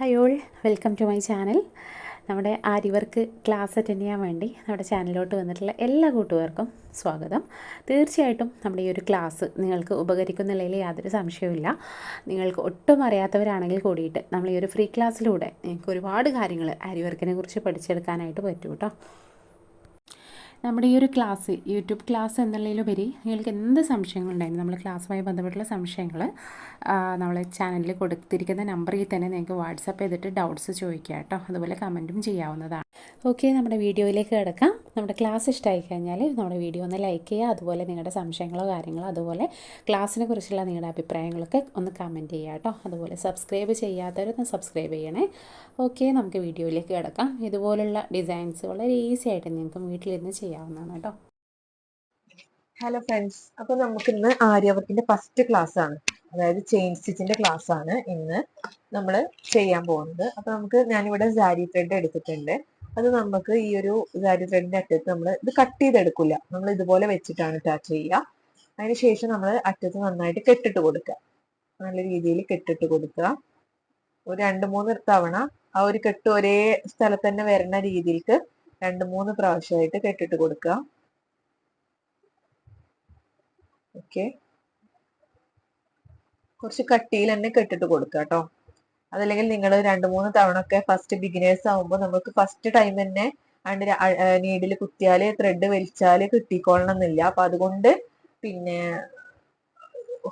Hi all welcome to my channel നമ്മുടെ ആര്യവർക്ക് class attend ചെയ്യാൻ വേണ്ടി നമ്മുടെ ചാനലിലോട്ട് വന്നിട്ടുള്ള എല്ലാ കൂട്ടുകാർക്കും സ്വാഗതം. തീർച്ചയായിട്ടും നമ്മുടെ ഈ ഒരു ക്ലാസ് നിങ്ങൾക്ക് ഉപകരിക്കുന്ന നിലയിൽ യാതൊരു സംശയവുമില്ല നിങ്ങൾക്ക് ഒട്ടും അറിയാത്തവരാണെങ്കിൽ കൂടിയിട്ട് നമ്മൾ ഈ ഒരു ഫ്രീ ക്ലാസ്സിലൂടെ നിങ്ങൾക്ക് ഒരുപാട് കാര്യങ്ങൾ ആര്യവർക്കിനെ കുറിച്ച് പഠിച്ചെടുക്കാനായിട്ട് പറ്റും കേട്ടോ നമ്മുടെ ഈ ഒരു ക്ലാസ് യൂട്യൂബ് ക്ലാസ് എന്നുള്ളതിലുപരി നിങ്ങൾക്ക് എന്ത് സംശയങ്ങളുണ്ടായിരുന്നു നമ്മൾ ക്ലാസ്സുമായി ബന്ധപ്പെട്ടുള്ള സംശയങ്ങൾ നമ്മൾ ചാനലിൽ കൊടുത്തിരിക്കുന്ന നമ്പറിൽ തന്നെ നിങ്ങൾക്ക് വാട്സപ്പ് ചെയ്തിട്ട് ഡൗട്ട്സ് ചോദിക്കുക കേട്ടോ. അതുപോലെ കമന്റും ചെയ്യാവുന്നതാണ്. ഓക്കെ നമ്മുടെ വീഡിയോയിലേക്ക് കിടക്കാം. നമ്മുടെ ക്ലാസ് ഇഷ്ടമായി കഴിഞ്ഞാൽ നമ്മുടെ വീഡിയോ ഒന്ന് ലൈക്ക് ചെയ്യുക. അതുപോലെ നിങ്ങളുടെ സംശയങ്ങളോ കാര്യങ്ങളോ അതുപോലെ ക്ലാസ്സിനെ കുറിച്ചുള്ള നിങ്ങളുടെ അഭിപ്രായങ്ങളൊക്കെ ഒന്ന് കമന്റ് ചെയ്യുക കേട്ടോ. അതുപോലെ സബ്സ്ക്രൈബ് ചെയ്യാത്തവരൊന്ന് സബ്സ്ക്രൈബ് ചെയ്യണേ. ഓക്കെ നമുക്ക് വീഡിയോയിലേക്ക് കിടക്കാം. ഇതുപോലുള്ള ഡിസൈൻസ് വളരെ ഈസി ആയിട്ട് നിങ്ങൾക്ക് വീട്ടിലിരുന്ന് ചെയ്യാവുന്നതാണ് കേട്ടോ. ഹലോ ഫ്രണ്ട്സ് അപ്പൊ നമുക്ക് ഇന്ന് ആര്യവർക്കിന്റെ ഫസ്റ്റ് ക്ലാസ് ആണ്. അതായത് ചെയിൻ സ്റ്റിച്ചിന്റെ ക്ലാസ് ആണ് ഇന്ന് നമ്മൾ ചെയ്യാൻ പോകുന്നത്. അപ്പൊ നമുക്ക് ഞാനിവിടെ സാരി ത്രെഡ് എടുത്തിട്ടുണ്ട്. അത് നമുക്ക് ഈ ഒരു സാരി ത്രെഡിന്റെ അറ്റത്ത് നമ്മൾ ഇത് കട്ട് ചെയ്തെടുക്കില്ല നമ്മൾ ഇതുപോലെ വെച്ചിട്ടാണ് അറ്റാച്ച് ചെയ്യുക. അതിനുശേഷം നമ്മൾ അറ്റത്ത് നന്നായിട്ട് കെട്ടിട്ട് കൊടുക്കുക. നല്ല രീതിയിൽ കെട്ടിട്ട് കൊടുക്കുക. ഒരു രണ്ട് മൂന്ന് തവണ ആ ഒരു കെട്ട് ഒരേ സ്ഥലത്ത് തന്നെ വരുന്ന രീതിയിലേക്ക് രണ്ട് മൂന്ന് പ്രാവശ്യമായിട്ട് കെട്ടിട്ട് കൊടുക്കുക. ഓക്കെ കുറച്ച് കട്ടിയിൽ തന്നെ കെട്ടിട്ട് കൊടുക്കുക കേട്ടോ. അതല്ലെങ്കിൽ നിങ്ങൾ രണ്ട് മൂന്ന് തവണ ഒക്കെ ഫസ്റ്റ് ബിഗിനേഴ്സ് ആവുമ്പോൾ നമുക്ക് ഫസ്റ്റ് ടൈം തന്നെ അണ്ട് നീഡിൽ കുത്തിയാൽ ത്രെഡ് വലിച്ചാൽ കിട്ടിക്കൊള്ളണം എന്നില്ല അപ്പൊ അതുകൊണ്ട് പിന്നെ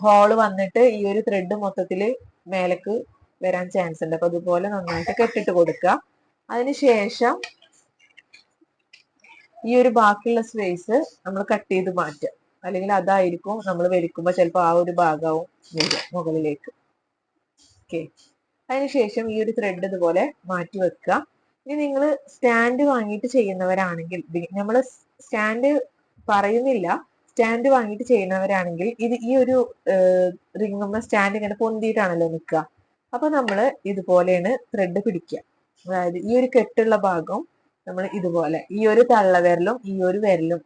ഹോൾ വന്നിട്ട് ഈ ഒരു ത്രെഡ് മൊത്തത്തിൽ മേലേക്ക് വരാൻ ചാൻസ് ഉണ്ട്. അപ്പൊ അതുപോലെ നന്നായിട്ട് കെട്ടിട്ട് കൊടുക്കുക അതിനുശേഷം ഈ ഒരു ബാക്കിയുള്ള സ്പേസ് നമ്മൾ കട്ട് ചെയ്ത് മാറ്റുക. അല്ലെങ്കിൽ അതായിരിക്കും നമ്മൾ വലിക്കുമ്പോൾ ചിലപ്പോൾ ആ ഒരു ഭാഗവും വരിക മുകളിലേക്ക്. ഓക്കെ അതിനുശേഷം ഈ ഒരു ത്രെഡ് ഇതുപോലെ മാറ്റി വെക്കുക. ഇനി നിങ്ങൾ സ്റ്റാൻഡ് വാങ്ങിയിട്ട് ചെയ്യുന്നവരാണെങ്കിൽ നമ്മൾ സ്റ്റാൻഡ് പറയുന്നില്ല സ്റ്റാൻഡ് വാങ്ങിയിട്ട് ചെയ്യുന്നവരാണെങ്കിൽ ഇത് ഈ ഒരു റിങ്ങുമ്പോ സ്റ്റാൻഡ് ഇങ്ങനെ പൊന്തിയിട്ടാണല്ലോ നിൽക്കുക. അപ്പൊ നമ്മൾ ഇതുപോലെയാണ് ത്രെഡ് പിടിക്കുക. അതായത് ഈ ഒരു കെട്ടുള്ള ഭാഗം നമ്മൾ ഇതുപോലെ ഈ ഒരു തള്ളവിരലും ഈ ഒരു വിരലും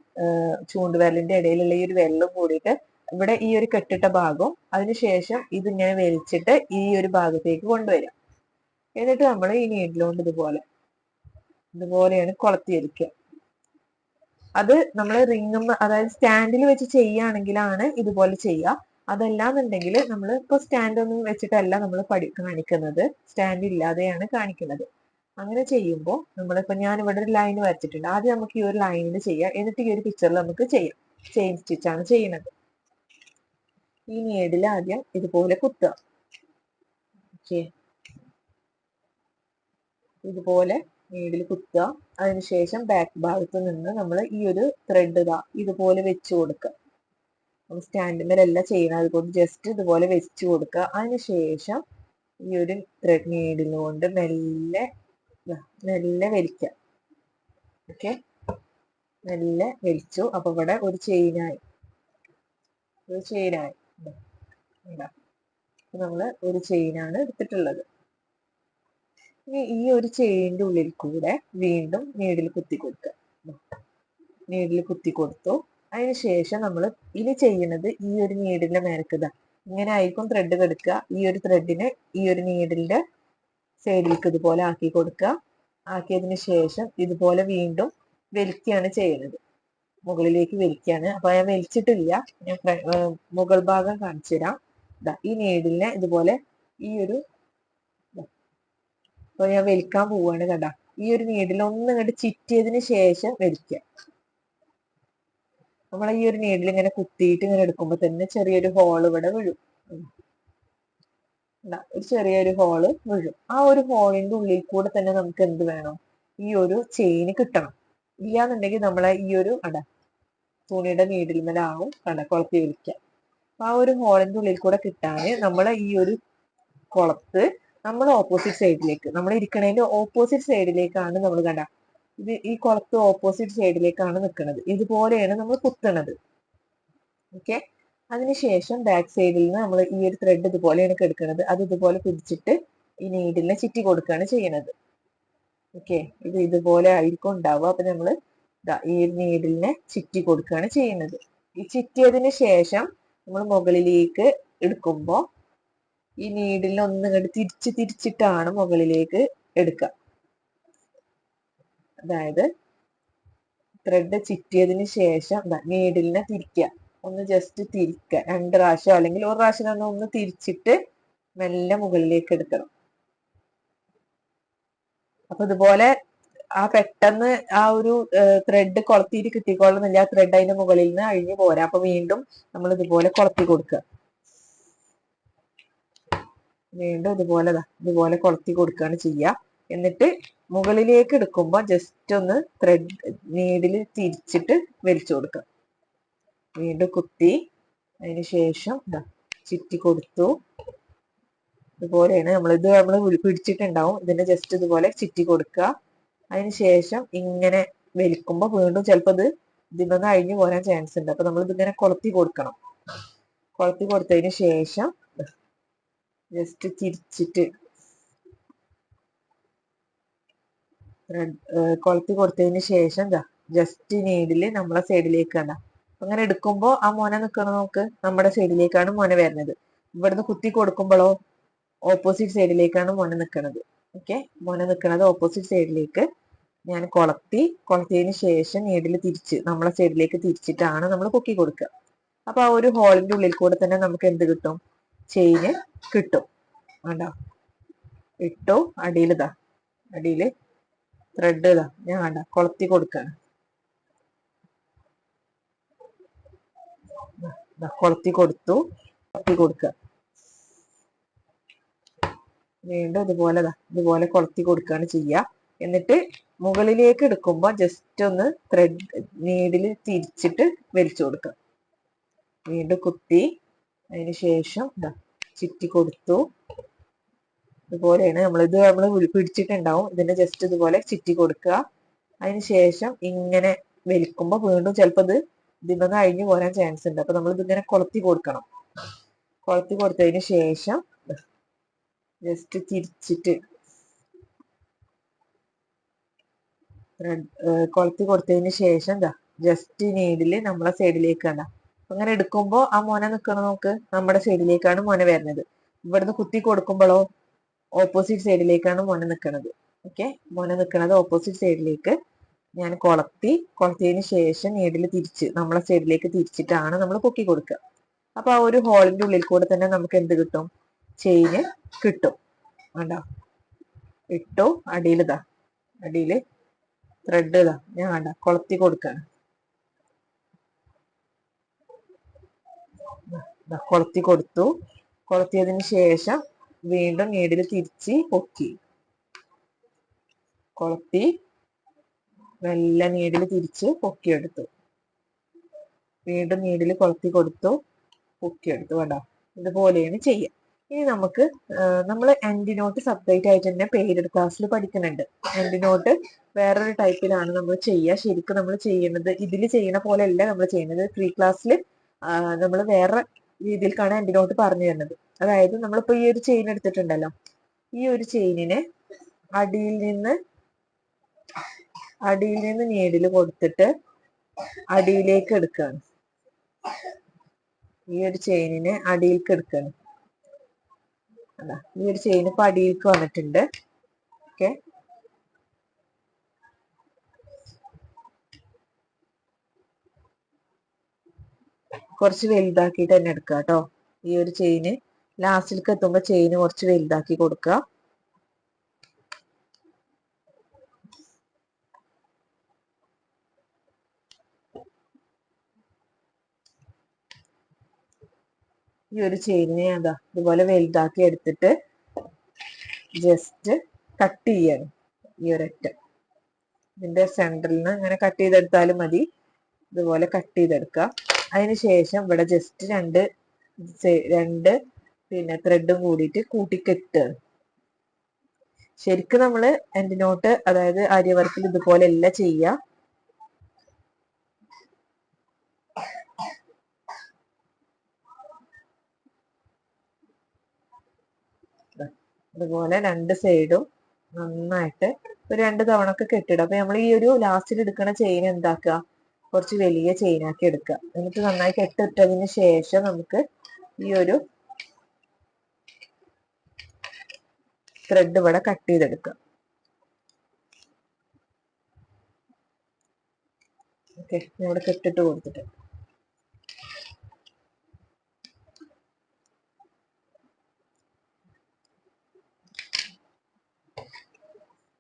ചൂണ്ടുവിരലിന്റെ ഇടയിലുള്ള ഈ ഒരു വിരലും കൂടിയിട്ട് ഇവിടെ ഈ ഒരു കെട്ടിട്ട ഭാഗവും അതിനുശേഷം ഇതിങ്ങനെ വലിച്ചിട്ട് ഈ ഒരു ഭാഗത്തേക്ക് കൊണ്ടുവരാം എന്നിട്ട് നമ്മൾ ഈ നീഡിലുകൊണ്ട് ഇതുപോലെ ഇതുപോലെയാണ് കൊളത്തിയിരിക്കുക. അത് നമ്മൾ റിങ്ങും അതായത് സ്റ്റാൻഡിൽ വെച്ച് ചെയ്യുകയാണെങ്കിലാണ് ഇതുപോലെ ചെയ്യുക. അതല്ലാന്നുണ്ടെങ്കിൽ നമ്മൾ ഇപ്പോൾ സ്റ്റാൻഡ് ഒന്നും വെച്ചിട്ടല്ല നമ്മൾ പഠി കാണിക്കുന്നത്. സ്റ്റാൻഡ് ഇല്ലാതെയാണ് കാണിക്കുന്നത്. അങ്ങനെ ചെയ്യുമ്പോൾ നമ്മളിപ്പോൾ ഞാൻ ഇവിടെ ഒരു ലൈൻ വരച്ചിട്ടുണ്ട്. ആദ്യം നമുക്ക് ഈ ഒരു ലൈനിൽ ചെയ്യാം. എന്നിട്ട് ഈ ഒരു പിക്ചറിൽ നമുക്ക് ചെയ്യാം. ചെയിൻ സ്റ്റിച്ചാണ് ചെയ്യുന്നത്. ഈ നീഡിൽ ആദ്യം ഇതുപോലെ കുത്തുക. ഓക്കെ ഇതുപോലെ നീഡിൽ കുത്തുക. അതിനുശേഷം ബാക്ക് ഭാഗത്ത് നിന്ന് നമ്മൾ ഈ ഒരു ത്രെഡ് ഇതാ ഇതുപോലെ വെച്ച് കൊടുക്കുക. സ്റ്റാൻഡിന്മേലല്ല ചെയ്യണം അതുകൊണ്ട് ജസ്റ്റ് ഇതുപോലെ വെച്ച് കൊടുക്കുക. അതിനുശേഷം ഈ ഒരു ത്രെഡ് നീഡിൽ കൊണ്ട് മെല്ലെ മെല്ലെ വലിക്കുക. ഓക്കെ മെല്ലെ വലിച്ചു. അപ്പൊ ഇവിടെ ഒരു ചെയിനായി ഒരു ചെയിനായി നമ്മൾ ഒരു ചെയിനാണ് എടുത്തിട്ടുള്ളത്. ഇനി ഈ ഒരു ചെയിനിന്റെ ഉള്ളിൽ കൂടെ വീണ്ടും നീഡിൽ കുത്തി കൊടുക്കുക നീഡിൽ കുത്തി കൊടുത്തു. അതിനുശേഷം നമ്മൾ ഇനി ചെയ്യുന്നത് ഈ ഒരു നീഡിന്റെ മേലക്കത ഇങ്ങനെ ആയിരിക്കും ത്രെഡ് കെടുക്കുക. ഈ ഒരു ത്രെഡിനെ ഈ ഒരു നീഡിന്റെ സൈഡിലേക്ക് ഇതുപോലെ ആക്കി കൊടുക്കുക. ആക്കിയതിന് ശേഷം ഇതുപോലെ വീണ്ടും വലിക്കുകയാണ് ചെയ്യുന്നത്. മുകളിലേക്ക് വലിക്കുകയാണ് അപ്പൊ ഞാൻ വലിച്ചിട്ടില്ല. ഞാൻ മുകൾ ഭാഗം കാണിച്ചു തരാം. ഈ നീഡിലിനെ ഇതുപോലെ ഈ ഒരു അപ്പൊ ഞാൻ വലിക്കാൻ പോവാണ് കണ്ട. ഈ ഒരു നീഡിൽ ഒന്ന് ഇങ്ങോട്ട് ചിറ്റിയതിന് ശേഷം വലിക്കുക നമ്മൾ ഈ ഒരു നീഡിൽ ഇങ്ങനെ കുത്തിയിട്ട് ഇങ്ങനെ എടുക്കുമ്പോൾ തന്നെ ചെറിയൊരു ഹോൾ ഇവിടെ വീഴും. ഒരു ചെറിയൊരു ഹോൾ വീഴും. ആ ഒരു ഹോളിന്റെ ഉള്ളിൽ കൂടെ തന്നെ നമുക്ക് എന്ത് വേണം? ഈ ഒരു ചെയിന് കിട്ടണം. ഇല്ലാന്നുണ്ടെങ്കിൽ നമ്മളെ ഈ ഒരു അട തുണിയുടെ നീടിൽമലാവും കട കുളത്തി വിളിക്കുക. ആ ഒരു ഹോളിന്റെ ഉള്ളിൽ കൂടെ കിട്ടാൻ നമ്മളെ ഈ ഒരു കുളത്ത് നമ്മൾ ഓപ്പോസിറ്റ് സൈഡിലേക്ക് നമ്മൾ ഇരിക്കണതിന്റെ ഓപ്പോസിറ്റ് സൈഡിലേക്കാണ് നമ്മൾ കണ്ട ഇത് ഈ കുളത്ത് ഓപ്പോസിറ്റ് സൈഡിലേക്കാണ് നിൽക്കുന്നത് ഇതുപോലെയാണ് നമ്മൾ കുത്തണത്. ഓക്കെ? അതിനുശേഷം ബാക്ക് സൈഡിൽ നിന്ന് നമ്മൾ ഈ ഒരു ത്രെഡ് ഇതുപോലെയാണ് എടുക്കുന്നത് അത് ഇതുപോലെ പിടിച്ചിട്ട് ഈ നീഡിലിനെ ചുറ്റി കൊടുക്കുകയാണ് ചെയ്യുന്നത് ഓക്കെ. ഇത് ഇതുപോലെ ആയിരിക്കും ഉണ്ടാവുക. അപ്പൊ നമ്മൾ ഈ നീഡിലിനെ ചിറ്റി കൊടുക്കുകയാണ് ചെയ്യുന്നത്. ഈ ചിറ്റിയതിന് ശേഷം നമ്മൾ മുകളിലേക്ക് എടുക്കുമ്പോൾ ഈ നീഡിലിനെ ഒന്ന് ഇങ്ങോട്ട് തിരിച്ച് തിരിച്ചിട്ടാണ് മുകളിലേക്ക് എടുക്കുക. അതായത് ത്രെഡ് ചിറ്റിയതിന് ശേഷം നീഡിലിനെ തിരിക്കുക. ഒന്ന് ജസ്റ്റ് തിരിക്കുക. രണ്ട് പ്രാവശ്യം അല്ലെങ്കിൽ ഒരു പ്രാവശ്യം തന്നെ ഒന്ന് തിരിച്ചിട്ട് മെല്ലെ മുകളിലേക്ക് എടുക്കണം. അപ്പൊ ഇതുപോലെ ആ പെട്ടെന്ന് ആ ഒരു ത്രെഡ് കൊളത്തിയിട്ട് കിട്ടിക്കോളുന്നില്ല. ആ ത്രെഡ് അതിന്റെ മുകളിൽ നിന്ന് അഴിഞ്ഞു പോരാ. അപ്പൊ വീണ്ടും നമ്മൾ ഇതുപോലെ കൊളത്തി കൊടുക്കുക വീണ്ടും ഇതുപോലെ ഇതുപോലെ കൊളത്തി കൊടുക്കുകയാണ് ചെയ്യുക എന്നിട്ട് മുകളിലേക്ക് എടുക്കുമ്പോൾ ജസ്റ്റ് ഒന്ന് ത്രെഡ് നീഡിൽ തിരിച്ചിട്ട് വലിച്ചു കൊടുക്കുക വീണ്ടും കുത്തി. അതിന് ശേഷം കൊടുത്തു. ഇതുപോലെയാണ്. നമ്മൾ ഇത് നമ്മൾ പിടിച്ചിട്ടുണ്ടാവും. ഇതിനെ ജസ്റ്റ് ഇതുപോലെ ചുറ്റി കൊടുക്കുക. അതിനുശേഷം ഇങ്ങനെ വലിക്കുമ്പോൾ വീണ്ടും ചിലപ്പോൾ ഇത് ഇതിനൊന്ന് അഴിഞ്ഞു പോരാൻ ചാൻസ് ഉണ്ട്. അപ്പൊ നമ്മൾ ഇതിങ്ങനെ കൊളത്തി കൊടുക്കണം. കൊളത്തി കൊടുത്തതിന് ശേഷം ജസ്റ്റ് തിരിച്ചിട്ട് കൊളത്തി കൊടുത്തതിന് ശേഷം ജസ്റ്റ് നീഡിൽ നമ്മളെ സൈഡിലേക്ക് കണ്ട. അങ്ങനെ എടുക്കുമ്പോൾ ആ മോനെ നിൽക്കണം നമുക്ക് നമ്മുടെ സൈഡിലേക്കാണ് മോനെ വരുന്നത്. ഇവിടുന്ന് കുത്തി കൊടുക്കുമ്പോഴോ ഓപ്പോസിറ്റ് സൈഡിലേക്കാണ് മുന നിൽക്കുന്നത് ഓക്കെ മുന നിൽക്കുന്നത് ഓപ്പോസിറ്റ് സൈഡിലേക്ക് ഞാൻ കൊളത്തി കൊളത്തിയതിന് ശേഷം നീഡിൽ തിരിച്ച് നമ്മളെ സൈഡിലേക്ക് തിരിച്ചിട്ടാണ് നമ്മൾ പൊക്കി കൊടുക്കുക. അപ്പൊ ആ ഒരു ഹോളിന്റെ ഉള്ളിൽ കൂടെ തന്നെ നമുക്ക് എന്ത് കിട്ടും? ചെയിന് കിട്ടും. വേണ്ടോ ഇട്ടു അടിയിലിതാ അടിയിൽ ത്രെഡ് ഇതാ. ഞാൻ വേണ്ട കൊളത്തി കൊടുക്കാണ്. ദാ കൊളത്തി കൊടുത്തു കൊളത്തി കൊടുക്കുക. വീണ്ടും ഇതുപോലെ ഇതുപോലെ കൊളത്തി കൊടുക്കുകയാണ് ചെയ്യുക എന്നിട്ട് മുകളിലേക്ക് എടുക്കുമ്പോൾ ജസ്റ്റ് ഒന്ന് ത്രെഡ് നീഡിൽ തിരിച്ചിട്ട് വലിച്ചു കൊടുക്കുക വീണ്ടും കുത്തി അതിന് ശേഷം ചുറ്റി കൊടുത്തു. ഇതുപോലെയാണ് നമ്മൾ ഇത് നമ്മൾ പിടിച്ചിട്ടുണ്ടാവും. ഇതിനെ ജസ്റ്റ് ഇതുപോലെ ചുറ്റി കൊടുക്കുക അതിന് ശേഷം ഇങ്ങനെ വലിക്കുമ്പോൾ വീണ്ടും ചിലപ്പോൾ ഇത് ഇതിനൊന്ന് അഴിഞ്ഞു പോരാൻ ചാൻസ് ഉണ്ട്. അപ്പൊ നമ്മൾ ഇതിങ്ങനെ കൊളത്തി കൊടുക്കണം. കൊളത്തി കൊടുത്തതിന് ശേഷം ജസ്റ്റ് തിരിച്ചിട്ട് കൊളത്തി കൊടുത്തതിന് ശേഷം എന്താ ജസ്റ്റ് നീഡിൽ നമ്മളെ സൈഡിലേക്ക് കണ്ട. അങ്ങനെ എടുക്കുമ്പോ ആ മോനെ നിക്കണ നോക്ക്? നമ്മുടെ സൈഡിലേക്കാണ് മോനെ വരുന്നത്. ഇവിടുന്ന് കുത്തി കൊടുക്കുമ്പോഴോ ഓപ്പോസിറ്റ് സൈഡിലേക്കാണ് മോനെ നിക്കണത്. ഓക്കെ മോനെ നിക്കണത് ഓപ്പോസിറ്റ് സൈഡിലേക്ക് ഞാൻ കൊളത്തി കൊളത്തിയതിന് ശേഷം നീഡിൽ തിരിച്ച് നമ്മളെ സൈഡിലേക്ക് തിരിച്ചിട്ടാണ് നമ്മൾ കുക്കി കൊടുക്കുക. അപ്പൊ ആ ഒരു ഹോളിന്റെ ഉള്ളിൽ കൂടെ തന്നെ നമുക്ക് എന്ത് കിട്ടും? ചെയിന് കിട്ടും. കണ്ടോ? ഇട്ടു അടിയിലിതാ അടിയിൽ ത്രെഡ് ഇതാ. ഞാൻ വേണ്ട കൊളത്തി കൊടുക്കാണ്. കൊളത്തി കൊടുത്തു. കൊളത്തിയതിന് ശേഷം വീണ്ടും നീഡിൽ തിരിച്ച് പൊക്കി. കൊളത്തി നല്ല നീഡിൽ തിരിച്ച് പൊക്കിയെടുത്തു. വീണ്ടും നീഡിൽ കൊളത്തി കൊടുത്തു പൊക്കിയെടുത്തു. വേണ്ട ഇതുപോലെയാണ് ചെയ്യുക ഇനി നമുക്ക് നമ്മൾ എൻഡിനോട്ട് സെപ്പറേറ്റ് ആയിട്ട് തന്നെ പെയ്ഡ് ക്ലാസ്സിൽ പഠിക്കുന്നുണ്ട്. ആന്റിനോട്ട് വേറൊരു ടൈപ്പിലാണ് നമ്മൾ ചെയ്യുക. ശരിക്കും നമ്മൾ ചെയ്യുന്നത് ഇതിൽ ചെയ്യുന്ന പോലെ അല്ല നമ്മൾ ചെയ്യുന്നത് ഫ്രീ ക്ലാസ്സിൽ നമ്മൾ വേറെ രീതിയിൽക്കാണ് എൻഡിനോട്ട് പറഞ്ഞു തരുന്നത്. അതായത് നമ്മളിപ്പോൾ ഈ ഒരു ചെയിൻ എടുത്തിട്ടുണ്ടല്ലോ. ഈ ഒരു ചെയിനിനെ അടിയിൽ നിന്ന് അടിയിൽ നിന്ന് നീഡിൽ കൊടുത്തിട്ട് അടിയിലേക്ക് എടുക്കുകയാണ് ഈ ഒരു ചെയിനിനെ അടിയിലേക്ക് എടുക്കുകയാണ് ഈ ഒരു ചെയിൻ ഇപ്പൊ അടിയിലേക്ക് വന്നിട്ടുണ്ട്. ഓക്കെ കുറച്ച് വലുതാക്കിയിട്ട് തന്നെ എടുക്കുക കേട്ടോ ഈ ഒരു ചെയിന് ലാസ്റ്റിലേക്ക് എത്തുമ്പോൾ ചെയിന് കുറച്ച് വലുതാക്കി കൊടുക്കുക. ഈ ഒരു ചെയിനെ അതാ ഇതുപോലെ വലുതാക്കി എടുത്തിട്ട് ജസ്റ്റ് കട്ട് ചെയ്യാണ് ഈ ഒരൊറ്റ. ഇതിന്റെ സെന്ററിൽ നിന്ന് ഇങ്ങനെ കട്ട് ചെയ്തെടുത്താലും മതി. ഇതുപോലെ കട്ട് ചെയ്തെടുക്കുക. അതിനുശേഷം ഇവിടെ ജസ്റ്റ് രണ്ട് രണ്ട് പിന്നെ ത്രെഡും കൂടിയിട്ട് കൂട്ടിക്കെട്ടുകയാണ് ശരിക്കും നമ്മൾ എന്റെ നോട്ട് അതായത് ആര്യവർക്കിൽ ഇതുപോലെയല്ല ചെയ്യുക. ഇതുപോലെ രണ്ട് സൈഡും നന്നായിട്ട് ഒരു രണ്ട് തവണ ഒക്കെ കെട്ടിടുക അപ്പൊ നമ്മൾ ഈ ഒരു ലാസ്റ്റിൽ എടുക്കുന്ന ചെയിൻ എന്താക്കുക? കുറച്ച് വലിയ ചെയിനാക്കി എടുക്കുക. എന്നിട്ട് നന്നായി കെട്ടിട്ടതിന് ശേഷം നമുക്ക് ഈ ഒരു ത്രെഡ് ഇവിടെ കട്ട് ചെയ്തെടുക്കുക ഓക്കെ ഇവിടെ കെട്ടിട്ട് കൊടുത്തിട്ട്.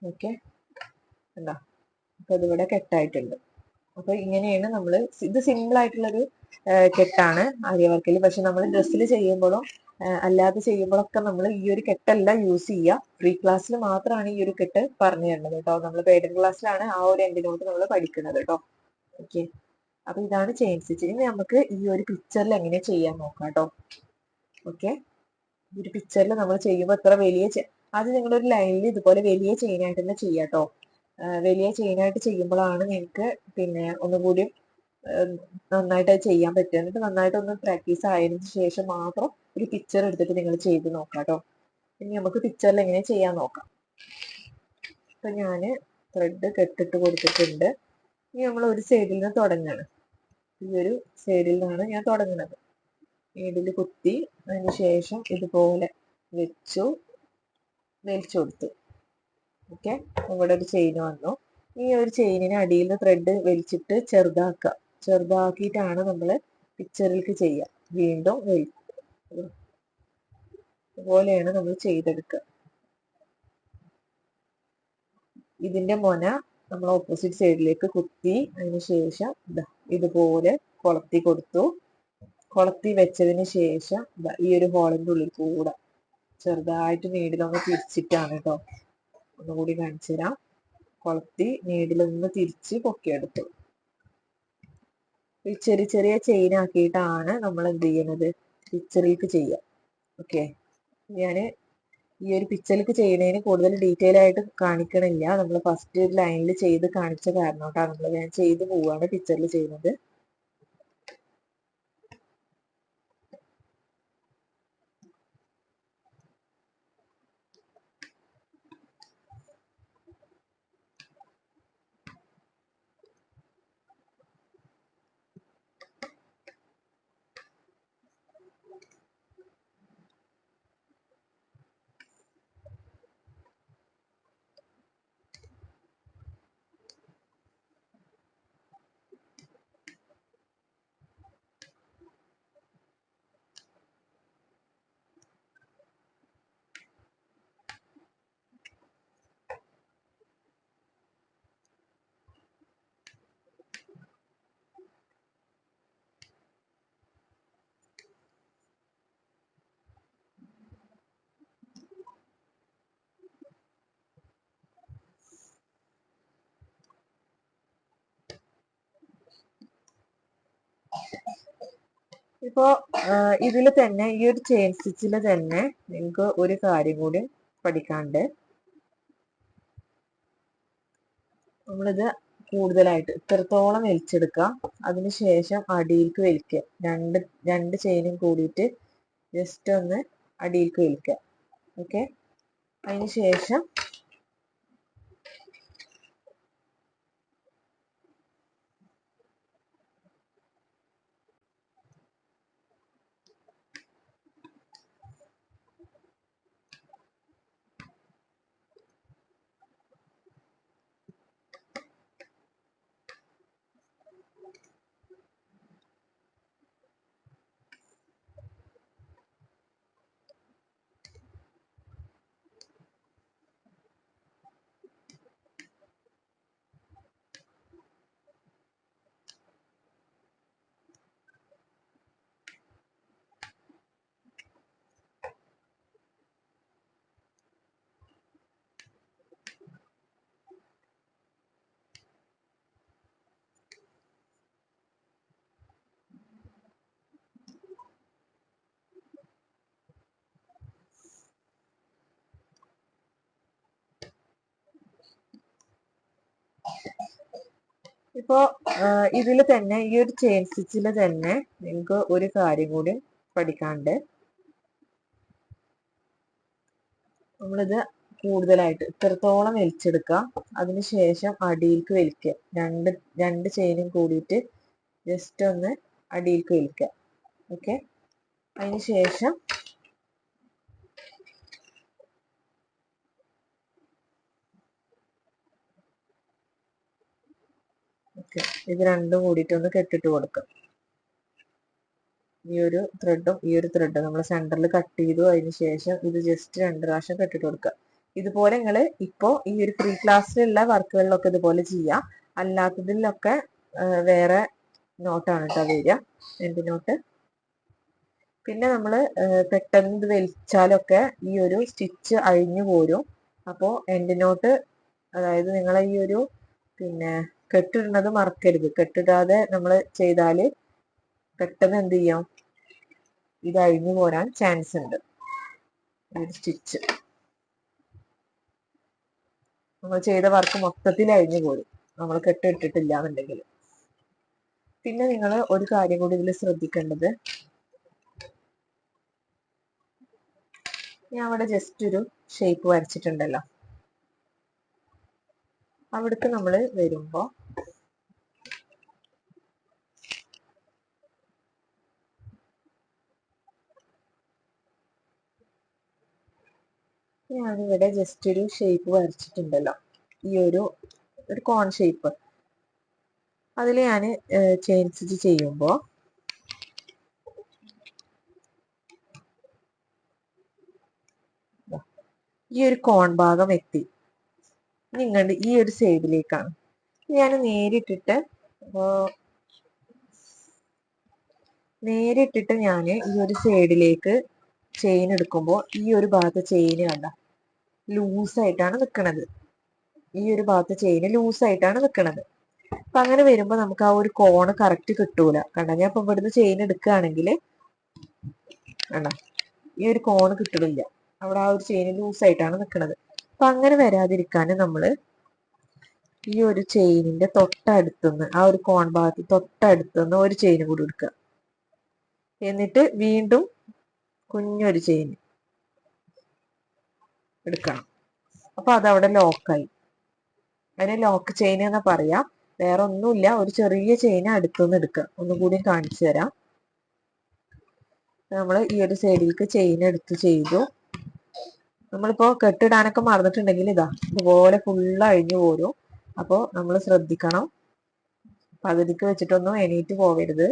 ഓക്കെ. എന്താ അപ്പൊ ഇതിവിടെ കെട്ടായിട്ടുണ്ട്. അപ്പൊ ഇങ്ങനെയാണ് നമ്മൾ ഇത് സിമ്പിൾ ആയിട്ടുള്ളൊരു കെട്ടാണ് ആര്യവർക്കിൽ പക്ഷെ നമ്മൾ ഡ്രസ്സിൽ ചെയ്യുമ്പോഴും അല്ലാതെ ചെയ്യുമ്പോഴൊക്കെ നമ്മൾ ഈ ഒരു കെട്ടല്ല യൂസ് ചെയ്യുക ഫ്രീ ക്ലാസ്സിൽ മാത്രമാണ് ഈ ഒരു കെട്ട് പറഞ്ഞു തരുന്നത് കേട്ടോ. നമ്മൾ പേഡൻ ക്ലാസ്സിലാണ് ആ ഒരു എൻഡിനോട്ട് നമ്മൾ പഠിക്കുന്നത് കേട്ടോ. ഓക്കെ. അപ്പൊ ഇതാണ് ചെയിൻ സ്റ്റിച്ച് ഇനി നമുക്ക് ഈ ഒരു പിക്ചറിൽ എങ്ങനെ ചെയ്യാൻ നോക്കാം കേട്ടോ. ഓക്കെ. ഈ ഒരു പിക്ചറിൽ നമ്മൾ ചെയ്യുമ്പോൾ എത്ര വലിയ നിങ്ങൾ നിങ്ങളൊരു ലൈനിൽ ഇതുപോലെ വലിയ ചെയിനായിട്ട് തന്നെ ചെയ്യാം കേട്ടോ വലിയ ചെയിനായിട്ട് ചെയ്യുമ്പോഴാണ് നിങ്ങൾക്ക് പിന്നെ ഒന്നുകൂടി നന്നായിട്ട് ചെയ്യാൻ പറ്റുക. എന്നിട്ട് നന്നായിട്ട് ഒന്ന് പ്രാക്ടീസ് ആയതിനു ശേഷം മാത്രം ഒരു പിക്ചർ എടുത്തിട്ട് നിങ്ങൾ ചെയ്ത് നോക്കാം കേട്ടോ ഇനി നമുക്ക് പിക്ചറിൽ എങ്ങനെ ചെയ്യാൻ നോക്കാം. ഇപ്പൊ ഞാൻ ത്രെഡ് കെട്ടിട്ട് കൊടുത്തിട്ടുണ്ട്. ഇനി നമ്മൾ ഒരു സൈഡിൽ നിന്ന് തുടങ്ങണം. ഈ ഒരു സൈഡിൽ നിന്നാണ് ഞാൻ തുടങ്ങുന്നത്. നീഡിൽ കുത്തി അതിന് ശേഷം ഇതുപോലെ വെച്ചു. വലിച്ചു കൊടുത്തു. ഓക്കെ ഇവിടെ ഒരു ചെയിൻ വന്നു. ഈ ഒരു ചെയിനിന് അടിയിൽ നിന്ന് ത്രെഡ് വലിച്ചിട്ട് ചെറുതാക്കുക. ചെറുതാക്കിയിട്ടാണ് നമ്മൾ പിക്ചറിലേക്ക് ചെയ്യുക. വീണ്ടും വലിക്കുക. അതുപോലെയാണ് നമ്മൾ ചെയ്തെടുക്കുക. ഇതിന്റെ മൊന നമ്മൾ ഓപ്പോസിറ്റ് സൈഡിലേക്ക് കുത്തി അതിന് ശേഷം ഇതാ ഇതുപോലെ കൊളത്തി കൊടുത്തു. കൊളത്തി വെച്ചതിന് ശേഷം ഈ ഒരു ഹോളിന്റെ ഉള്ളിൽ കൂടെ. ചെറുതായിട്ട് നീഡിലൊന്ന് തിരിച്ചിട്ടാണ് കേട്ടോ ഒന്നുകൂടി കാണിച്ചു തരാം കൊളത്തി നീഡിലൊന്ന് തിരിച്ച് പൊക്കിയെടുത്തു. ഈ ചെറിയ ചെറിയ ചെയിൻ ആക്കിയിട്ടാണ് നമ്മൾ എന്ത് ചെയ്യുന്നത് പിക്ചറിലേക്ക് ചെയ്യാം ഓക്കെ ഞാൻ ഈ ഒരു പിക്ചറിലേക്ക് ചെയ്യുന്നതിന് കൂടുതൽ ഡീറ്റെയിൽ ആയിട്ട് കാണിക്കണില്ല. നമ്മൾ ഫസ്റ്റ് ലൈനിൽ ചെയ്ത് കാണിച്ച കാരണം കേട്ടോ നമ്മൾ ഞാൻ ചെയ്ത് പോവാണ് പിക്ചറിൽ ചെയ്യുന്നത്. ഇപ്പോ ഇതിൽ തന്നെ ഈ ഒരു ചെയിൻ സ്റ്റിച്ചിൽ തന്നെ നിങ്ങൾക്ക് ഒരു കാര്യം കൂടി പഠിക്കാണ്ട്. നമ്മളിത് കൂടുതലായിട്ട് ഇത്രത്തോളം വലിച്ചെടുക്കുക. അതിനുശേഷം അടിയിലേക്ക് വലിക്കുക. രണ്ട് രണ്ട് ചെയിനും കൂടിയിട്ട് ജസ്റ്റ് ഒന്ന് അടിയിലേക്ക് വലിക്കുക. ഓക്കെ അതിന് ശേഷം ഇപ്പോ ഇതിൽ തന്നെ ഈ ഒരു ചെയിൻ സ്റ്റിച്ചിൽ തന്നെ നിങ്ങൾക്ക് ഒരു കാര്യം കൂടി പഠിക്കാണ്ട് നമ്മളിത് കൂടുതലായിട്ട് ഇത്രത്തോളം വലിച്ചെടുക്കുക. അതിനുശേഷം അടിയിലേക്ക് വലിക്കുക. രണ്ട് രണ്ട് ചെയിനും കൂടിയിട്ട് ജസ്റ്റ് ഒന്ന് അടിയിലേക്ക് വലിക്കുക. ഓക്കെ അതിനുശേഷം ഓക്കെ ഇത് രണ്ടും കൂടിയിട്ട് ഒന്ന് കെട്ടിട്ട് കൊടുക്കാം. ഈ ഒരു ത്രെഡും ഈ ഒരു ത്രെഡും നമ്മൾ സെന്ററിൽ കട്ട് ചെയ്തു അതിന് ശേഷം ഇത് ജസ്റ്റ് രണ്ട് പ്രാവശ്യം കെട്ടിട്ട് കൊടുക്കുക ഇതുപോലെ നിങ്ങൾ ഇപ്പോൾ ഈ ഒരു ഫ്രീ ക്ലാസ്സിലുള്ള വർക്കുകളിലൊക്കെ ഇതുപോലെ ചെയ്യാം. അല്ലാത്തതിലൊക്കെ വേറെ നോട്ടാണ് കേട്ടോ വരിക എന്റെ നോട്ട് പിന്നെ നമ്മൾ പെട്ടെന്ന് ഇത് വലിച്ചാലൊക്കെ ഈ ഒരു സ്റ്റിച്ച് അഴിഞ്ഞു പോരും. അപ്പോൾ എൻഡ് നോട്ട് അതായത് നിങ്ങളെ ഈ ഒരു പിന്നെ കെട്ടിടുന്നത് മറക്കരുത്. കെട്ടിടാതെ നമ്മൾ ചെയ്താൽ പെട്ടെന്ന് എന്ത് ചെയ്യാം? ഇത് അഴിഞ്ഞു പോരാൻ ചാൻസ് ഉണ്ട്. ഒരു സ്റ്റിച്ച് നമ്മൾ ചെയ്ത വർക്ക് മൊത്തത്തിൽ അഴിഞ്ഞു പോരും. നമ്മൾ കെട്ടിട്ടിട്ടില്ല എന്നുണ്ടെങ്കിൽ പിന്നെ നിങ്ങൾ ഒരു കാര്യം കൂടി ഇതിൽ ശ്രദ്ധിക്കേണ്ടത്. ഞാൻ അവിടെ ജസ്റ്റ് ഒരു ഷേപ്പ് വരച്ചിട്ടുണ്ടല്ലോ. അവിടേക്ക് നമ്മൾ വരുമ്പോ ഞാനിവിടെ ജസ്റ്റ് ഒരു ഷേപ്പ് വരച്ചിട്ടുണ്ടല്ലോ. ഈ ഒരു ഒരു കോൺ ഷേപ്പ് അതിൽ ഞാൻ ചെയിൻ സ്റ്റിച്ച് ചെയ്യുമ്പോൾ ഈ ഒരു കോൺ ഭാഗം എത്തി. നിങ്ങളുടെ ഈ ഒരു സൈഡിലേക്കാണ് ഞാൻ നേരിട്ടിട്ട് നേരിട്ടിട്ട് ഞാൻ ഈ ഒരു സൈഡിലേക്ക് ചെയിൻ എടുക്കുമ്പോൾ ഈ ഒരു ഭാഗത്ത് ചെയിൻ കണ്ട? ലൂസായിട്ടാണ് നിൽക്കുന്നത് ഈ ഒരു ഭാഗത്ത് ചെയിൻ ലൂസായിട്ടാണ് നിൽക്കുന്നത് അപ്പൊ അങ്ങനെ വരുമ്പോൾ നമുക്ക് ആ ഒരു കോണ് കറക്റ്റ് കിട്ടൂല. കണ്ട? ഞാൻ ഇപ്പൊ ഇവിടുന്ന് ചെയിൻ എടുക്കുകയാണെങ്കിൽ കണ്ട? ഈ ഒരു കോണ് കിട്ടണില്ല. അവിടെ ആ ഒരു ചെയിൻ ലൂസായിട്ടാണ് നിൽക്കുന്നത് അപ്പൊ അങ്ങനെ വരാതിരിക്കാൻ നമ്മൾ ഈ ഒരു ചെയിനിന്റെ തൊട്ടടുത്തുനിന്ന് ആ ഒരു കോൺ ഭാഗത്ത് തൊട്ടടുത്തുനിന്ന് ഒരു ചെയിൻ കൂടി എടുക്കുക. എന്നിട്ട് വീണ്ടും കുഞ്ഞൊരു ചെയിൻ എടുക്കണം. അപ്പൊ അതവിടെ ലോക്കായി. അതിനെ ലോക്ക് ചെയിൻ എന്ന് പറയാം. വേറെ ഒന്നുമില്ല ഒരു ചെറിയ ചെയിൻ അടുത്തുനിന്ന് എടുക്കുക ഒന്നും കൂടി കാണിച്ചു തരാം. നമ്മൾ ഈ ഒരു സൈഡിലേക്ക് ചെയിൻ എടുത്ത് ചെയ്തു. നമ്മളിപ്പോ കെട്ടിടാനൊക്കെ മറന്നിട്ടുണ്ടെങ്കിൽ ഇതാ ഇതുപോലെ ഫുള്ള് അഴിഞ്ഞു പോരും. അപ്പോൾ നമ്മൾ ശ്രദ്ധിക്കണം. പകുതിക്ക് വെച്ചിട്ടൊന്നും എണീറ്റ് പോവരുത്.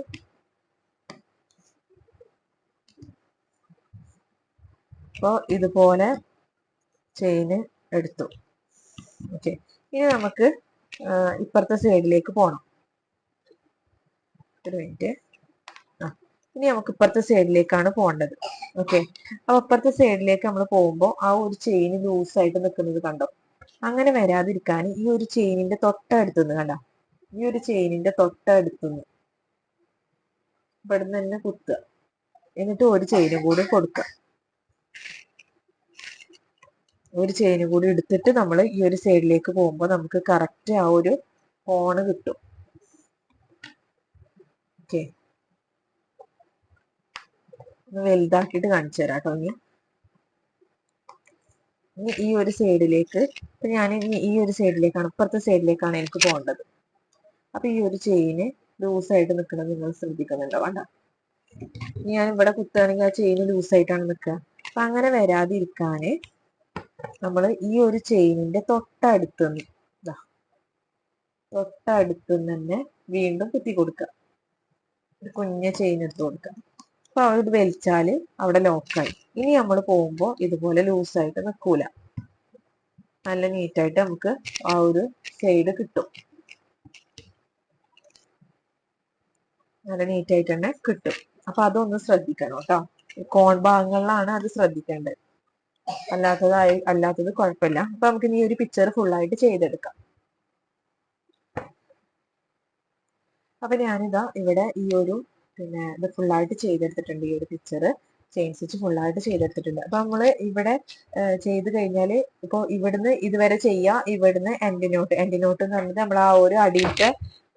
അപ്പോൾ ഇതുപോലെ ചെയിന് എടുത്തു. ഓക്കെ ഇനി നമുക്ക് ഇപ്പുറത്തെ സൈഡിലേക്ക് പോകണം ഒരു മിനിറ്റ് ആ ഇനി നമുക്ക് ഇപ്പുറത്തെ സൈഡിലേക്കാണ് പോകേണ്ടത്. ഓക്കെ അപ്പൊ ഇപ്പുറത്തെ സൈഡിലേക്ക് നമ്മൾ പോകുമ്പോൾ ആ ഒരു ചെയിൻ ലൂസായിട്ട് നിൽക്കുന്നത് കണ്ടോ? അങ്ങനെ വരാതിരിക്കാൻ ഈ ഒരു ചെയിനിന്റെ തൊട്ടടുത്തുനിന്ന് കണ്ടോ? ഈ ഒരു ചെയിനിന്റെ തൊട്ടടുത്തുനിന്ന് ഇവിടുന്ന് തന്നെ കുത്തുക. എന്നിട്ട് ഒരു ചെയിനും കൂടി കൊടുക്കുക. ഒരു ചെയിൻ കൂടി എടുത്തിട്ട് നമ്മൾ ഈ ഒരു സൈഡിലേക്ക് പോകുമ്പോൾ നമുക്ക് കറക്റ്റ് ആ ഒരു കോണ് കിട്ടും. ഓക്കെ ഒന്ന് വലുതാക്കിയിട്ട് കാണിച്ചു തരാം കേട്ടോ ഇനി. ഇനി ഈ ഒരു സൈഡിലേക്ക് ഇപ്പൊ ഞാൻ ഇനി ഈ ഒരു സൈഡിലേക്കാണ് ഇപ്പുറത്തെ സൈഡിലേക്കാണ് എനിക്ക് പോകേണ്ടത്. അപ്പൊ ഈ ഒരു ചെയിന് ലൂസായിട്ട് നിൽക്കുന്നത് നിങ്ങൾ ശ്രദ്ധിക്കുന്നുണ്ടോ? വേണ്ട. ഞാൻ ഇവിടെ കുത്തുകയാണെങ്കിൽ ആ ചെയിന് ലൂസായിട്ടാണ് നിൽക്കുക. അപ്പൊ അങ്ങനെ വരാതിരിക്കാന് നമ്മൾ ഈ ഒരു ചെയിനിന്റെ തൊട്ടടുത്ത് നിന്ന് ഇതാ തൊട്ടടുത്ത് തന്നെ വീണ്ടും കുത്തി കൊടുക്കുക ഒരു കുഞ്ഞ ചെയിൻ എടുത്ത് കൊടുക്കുക അപ്പൊ അവിടെ വലിച്ചാൽ അവിടെ ലോക്കായി ഇനി നമ്മൾ പോകുമ്പോൾ ഇതുപോലെ ലൂസായിട്ട് നിൽക്കൂല നല്ല നീറ്റായിട്ട് നമുക്ക് ആ ഒരു സൈഡ് കിട്ടും. നല്ല നീറ്റായിട്ട് തന്നെ കിട്ടും. അപ്പൊ അതൊന്ന് ശ്രദ്ധിക്കണം കേട്ടോ. കോൺ ഭാഗങ്ങളിലാണ് അത് ശ്രദ്ധിക്കേണ്ടത്. അല്ലാത്തതായി അല്ലാത്തത് കുഴപ്പമില്ല. അപ്പൊ നമുക്ക് ഇനി ഒരു പിക്ചർ ഫുള്ളായിട്ട് ചെയ്തെടുക്കാം. അപ്പൊ ഞാനിതാ ഇവിടെ ഈ ഒരു പിന്നെ ഇത് ഫുള്ളായിട്ട് ചെയ്തെടുത്തിട്ടുണ്ട്. ഈ ഒരു പിക്ചർ ചെയിൻ സ്റ്റിച്ച് ഫുള്ളായിട്ട് ചെയ്തെടുത്തിട്ടുണ്ട്. അപ്പൊ നമ്മൾ ഇവിടെ ചെയ്ത് കഴിഞ്ഞാൽ ഇപ്പൊ ഇവിടുന്ന് ഇതുവരെ ചെയ്യാ ഇവിടുന്ന് എൻഡ് നോട്ട് എൻഡ് എന്ന് പറഞ്ഞത് നമ്മൾ ആ ഒരു അടിയിട്ട്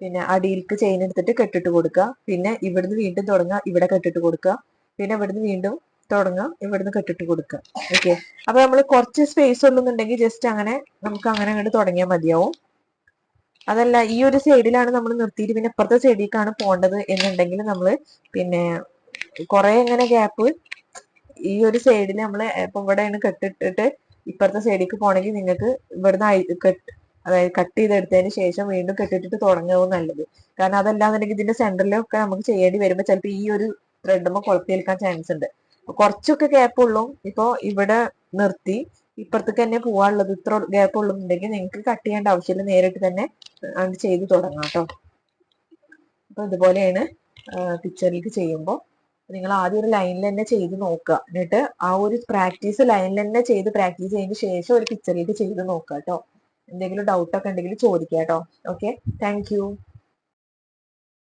പിന്നെ അടിയിലേക്ക് ചെയിൻ എടുത്തിട്ട് കെട്ടിട്ട് കൊടുക്കുക. പിന്നെ ഇവിടുന്ന് വീണ്ടും തുടങ്ങുക ഇവിടെ കെട്ടിട്ട് കൊടുക്കുക. പിന്നെ ഇവിടുന്ന് വീണ്ടും തുടങ്ങുക ഇവിടുന്ന് കെട്ടിട്ട് കൊടുക്കുക ഓക്കെ അപ്പൊ നമ്മൾ കുറച്ച് സ്പേസ് ഉണ്ടെന്നുണ്ടെങ്കിൽ ജസ്റ്റ് അങ്ങനെ നമുക്ക് അങ്ങനെ അങ്ങോട്ട് തുടങ്ങിയാൽ മതിയാവും. അതല്ല ഈ ഒരു സൈഡിലാണ് നമ്മൾ നിർത്തിയിട്ട് പിന്നെ ഇപ്പുറത്തെ സൈഡിലേക്കാണ് പോകേണ്ടത് എന്നുണ്ടെങ്കിൽ നമ്മൾ പിന്നെ കുറെ ഇങ്ങനെ ഗ്യാപ്പ് ഈ ഒരു സൈഡിൽ നമ്മൾ ഇപ്പൊ ഇവിടെയാണ് കെട്ടിട്ടിട്ട് ഇപ്പുറത്തെ സൈഡിലേക്ക് പോകണമെങ്കിൽ നിങ്ങൾക്ക് ഇവിടുന്ന് അതായത് കട്ട് ചെയ്തെടുത്തതിന് ശേഷം വീണ്ടും കെട്ടിട്ടിട്ട് തുടങ്ങാവും നല്ലത്. കാരണം അതല്ലാന്നുണ്ടെങ്കിൽ ഇതിന്റെ സെന്ററിലൊക്കെ നമുക്ക് ചെയ്യേണ്ടി വരുമ്പോൾ ചിലപ്പോൾ ഈ ഒരു ത്രെഡുമ്പോൾ കുഴപ്പമേൽക്കാൻ ചാൻസ് ഉണ്ട്. കുറച്ചൊക്കെ ഗ്യാപ്പ് ഉള്ളൂ. ഇപ്പൊ ഇവിടെ നിർത്തി. ഇപ്പുറത്തേക്ക് തന്നെ പോവാനുള്ളത് ഇത്ര ഗ്യാപ്പ് ഉള്ളുന്നുണ്ടെങ്കിൽ നിങ്ങൾക്ക് കട്ട് ചെയ്യേണ്ട ആവശ്യമില്ല. നേരിട്ട് തന്നെ അത് ചെയ്ത് തുടങ്ങാം കേട്ടോ അപ്പൊ ഇതുപോലെയാണ് പിക്ചറിലേക്ക് ചെയ്യുമ്പോൾ. നിങ്ങൾ ആദ്യം ഒരു ലൈനിൽ തന്നെ ചെയ്ത് നോക്കുക. എന്നിട്ട് ആ ഒരു പ്രാക്ടീസ് ലൈനിൽ തന്നെ ചെയ്ത് പ്രാക്ടീസ് ചെയ്തതിന് ശേഷം ഒരു പിക്ചറിലേക്ക് ചെയ്ത് നോക്കുക കേട്ടോ എന്തെങ്കിലും ഡൗട്ടൊക്കെ ഉണ്ടെങ്കിൽ ചോദിക്കാം കേട്ടോ ഓക്കെ താങ്ക്